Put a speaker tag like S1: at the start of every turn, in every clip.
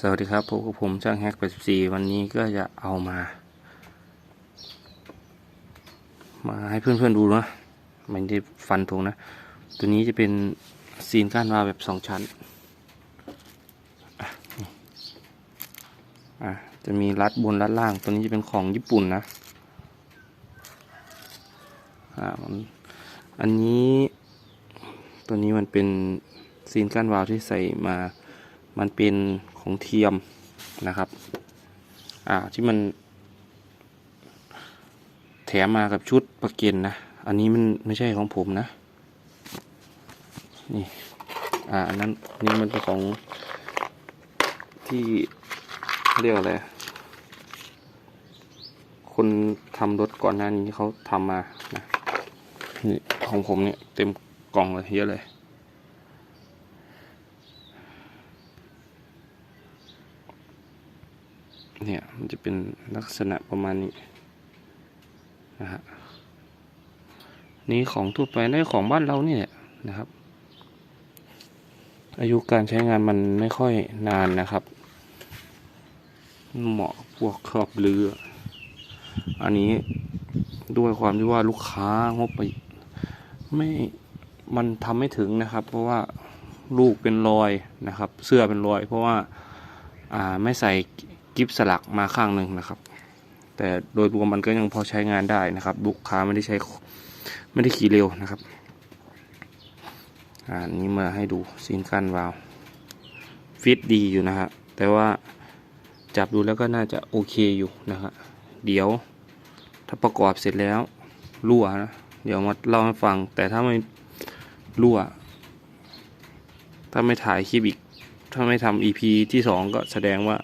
S1: สวัสดีครับพบกับผมช่างแฮก84วันนี้ก็จะเอามา มาให้เพื่อนๆดูนะไมันได้ฟันธงนะ ตัวนี้จะเป็นซีนก้านวาล์วแบบสองชั้นอะจะมีรัดบนรัดล่าง ตัวนี้จะเป็นของญี่ปุ่นนะอ่ามันอันนี้ ตัวนี้มันเป็นซีนก้านวาล์วที่ใส่มา มันเป็นของเทียมนะครับ อ่าที่มัน แถมมากับชุดประเก็นนะ อันนี้มันไม่ใช่ของผมนะ นี่ อ่าอันนั้นนนี้มันเป็นของที่เรียกอะไร คนทำรถก่อนหน้านี้เขาทำมานะนี่ของผมเนี่ยเต็มกล่องเลยเยอะเลย เนี่ยมันจะเป็นลักษณะประมาณนี้นะฮะนี่ของทั่วไปในของบ้านเรานี่แหละนะครับ อายุการใช้งานมันไม่ค่อยนานนะครับ เหมาะพวกครอบเรือ อันนี้ด้วยความที่ว่าลูกค้างบไปไม่มันทำไม่ถึงนะครับ เพราะว่าลูกเป็นรอยนะครับ เสื้อเป็นรอย เพราะว่า อ่าไม่ใส่ กิฟสลักมาข้างหนึ่งนะครับ แต่โดยรวมมันก็ยังพอใช้งานได้นะครับลูกค้าไม่ได้ใช้ไม่ได้ขี่เร็วนะครับอ่านี้มาให้ดูซีนกั้นวาล์วฟิตดีอยู่นะฮะแต่ว่าจับดูแล้วก็น่าจะโอเคอยู่นะฮะเดี๋ยวถ้าประกอบเสร็จแล้วรั่วนะเดี๋ยวมาเล่าให้ฟัง แต่ถ้าไม่รั่ว ถ้าไม่ถ่ายคลิปอีก ถ้าไม่ทำ EP ที่สองก็แสดงว่า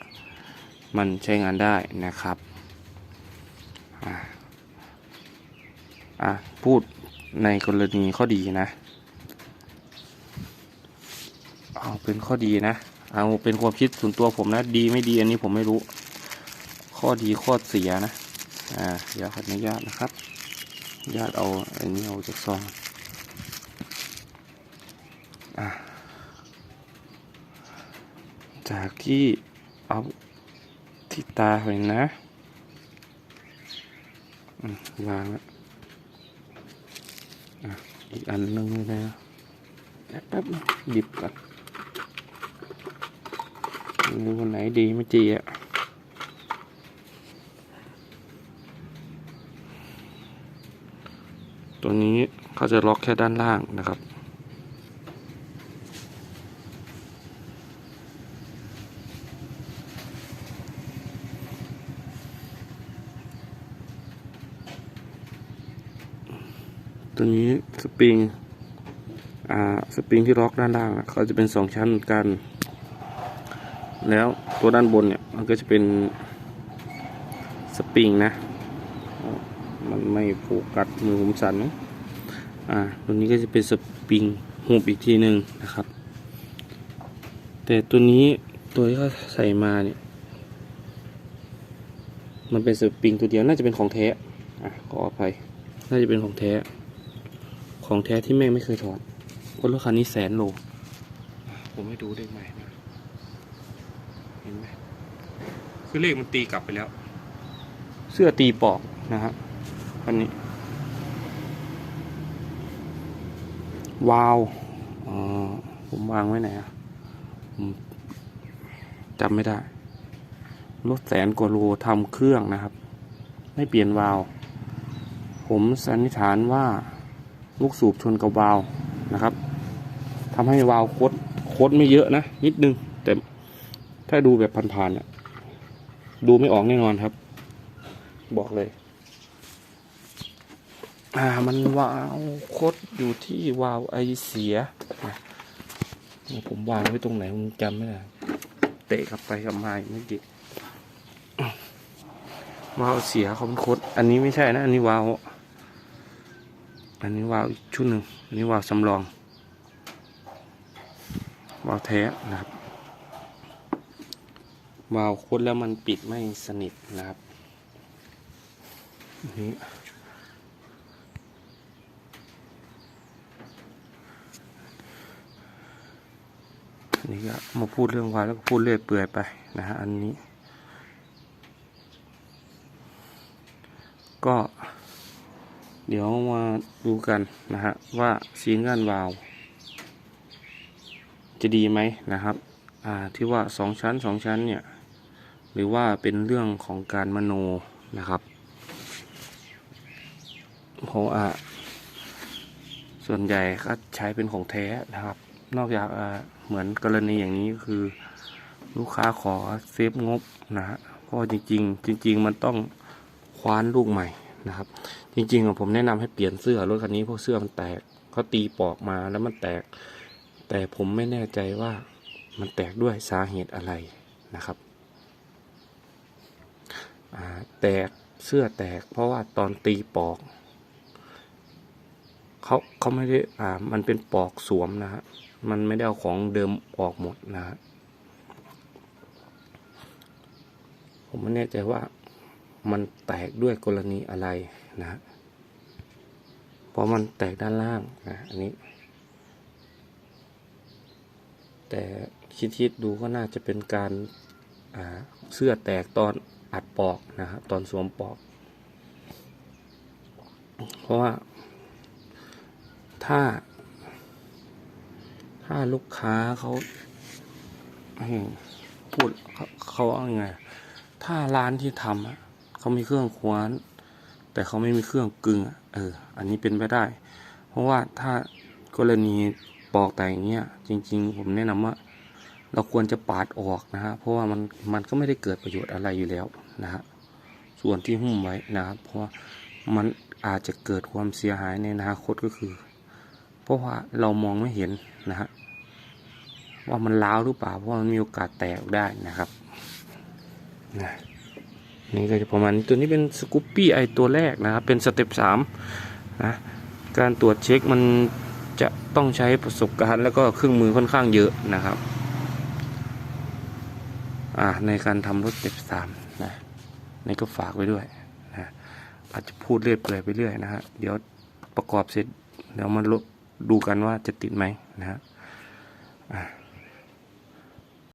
S1: มันใช้งานได้นะครับอะพูดในกรณีข้อดีนะ เอาเป็นข้อดีนะ เอาเป็นความคิดส่วนตัวผมนะ ดีไม่ดีอันนี้ผมไม่รู้ ข้อดีข้อเสียนะ อ่าเดี๋ยวขออนุญาตนะครับ ญาติเอาอันนี้เอาจากซอง อะจากที่เอา ที่ตาไปนะวางแล้วอีกอันนึงเลยนะแป๊บหยิบก่อนดูวันไหนดีไม่จีอะตัวนี้เขาจะล็อกแค่ด้านล่างนะครับ ตัวนี้สปริง อ่า สปริงที่ล็อกด้านล่างเขาจะเป็นสองชั้นกัน แล้วตัวด้านบนเนี่ย มันก็จะเป็นสปริงนะ มันไม่โฟกัสมือผมสั่นอ่า ตัวนี้ก็จะเป็นสปริงหูบอีกทีหนึ่งนะครับ แต่ตัวนี้ตัวที่เขาใส่มาเนี่ย มันเป็นสปริงตัวเดียว น่าจะเป็นของแท้ อะขออภัยน่าจะเป็นของแท้ ของแท้ที่แม่งไม่เคยถอดเพราะรถคันนี้แสนโล ผมให้ดูได้ไหมนะเห็นไหมคือเลขมันตีกลับไปแล้ว เสื้อตีปอกนะฮะคันนี้ วาวอ๋อผมวางไว้ไหนอะผมจำไม่ได้ รถแสนกว่าโลทำเครื่องนะครับ ไม่เปลี่ยนวาล์วผมสันนิษฐานว่า ลูกสูบชนกับวาล์วนะครับทำให้วาล์วโคดโคดไม่เยอะนะ นิดนึง แต่ถ้าดูแบบผ่านๆเนี่ยดูไม่ออกแน่นอนครับ บอกเลย อ่ามันวาล์วโคดอยู่ที่วาล์วไอเสียนะผมวางไว้ตรงไหนผมจำไม่ได้เตะกลับไปกลับมาอยู่เมื่อกี้วาล์วเสียเขาเป็นโคดอันนี้ไม่ใช่นะ อันนี้วาล์ว อันนี้วาล์วอีกชุดหนึ่งอันนี้วาล์วสำรองวาล์วแท้นะครับวาล์วคุดแล้วมันปิดไม่สนิทนะครับนนี้นี่ก็มาพูดเรื่องวายแล้วก็พูดเรื่อยเปื่อยไปนะฮะอันนี้ ก็ เดี๋ยวมา ดูกันนะฮะว่าซีนงานวาว จะดีไหมนะครับอ่าที่ว่าสองชั้นสองชั้นเนี่ยหรือว่าเป็นเรื่องของการมโนนะครับเพราะว่าส่วนใหญ่ก็ใช้เป็นของแท้นะครับ นอกจากอ่าเหมือนกรณีอย่างนี้คือลูกค้าขอเซฟงบนะฮะเพราะจริง ๆ จริง ๆ มันต้องคว้านลูกใหม่นะครับ จริงๆผมแนะนำให้เปลี่ยนเสื้อรถคันนี้เพราะเสื้อมันแตกเขาตีปอกมาแล้วมันแตก แต่ผมไม่แน่ใจว่ามันแตกด้วยสาเหตุอะไรนะครับแตกเสื้อแตก เพราะว่าตอนตีปอกเขาเขาไม่ได้อ่ามันเป็นปอกสวมนะฮะมันไม่ได้เอาของเดิมออกหมดนะฮะผมไม่แน่ใจว่า มันแตกด้วยกรณีอะไรนะฮะเพราะมันแตกด้านล่างนะอันนี้ แต่คิดๆดูก็น่าจะเป็นการาเสื้อแตกตอนอัดปอกนะครับตอนสวมปอก เพราะว่า ถ้า ถ้าลูกค้าเขาพูดเขาเขาว่าไง ถ้าร้านที่ทำอะ เขามีเครื่องคว้าน แต่เขาไม่มีเครื่องกึ่งเออ อันนี้เป็นไปได้ เพราะว่าถ้ากรณีปอกแต่อย่างเงี้ย จริง ๆ ผมแนะนำว่า เราควรจะปาดออกนะฮะเพราะว่ามันมันก็ไม่ได้เกิดประโยชน์อะไรอยู่แล้วนะฮะส่วนที่หุ้มไว้นะครับ เพราะว่ามันอาจจะเกิดความเสียหายในอนาคตก็คือ เพราะว่าเรามองไม่เห็นนะฮะว่ามันล้าวหรือเปล่าเพราะมันมีโอกาสแตกได้นะครับนะ นี่ก็จะประมาณนี้ตัวนี้เป็นสกูปปี้ไอตัวแรกนะครับ เป็นสเต็ปสามนะการตรวจเช็คมันจะต้องใช้ประสบการณ์แล้วก็เครื่องมือค่อนข้างเยอะนะครับอ่าในการทำรถสเจ็บสามนะนี่ก็ฝากไว้ด้วยนะอาจจะพูดเรื่อยเปื่อยไปเรื่อยนะฮะเดี๋ยวประกอบเสร็จเดี๋ยวมาดูกันว่าจะติดไหมนะฮะอ่า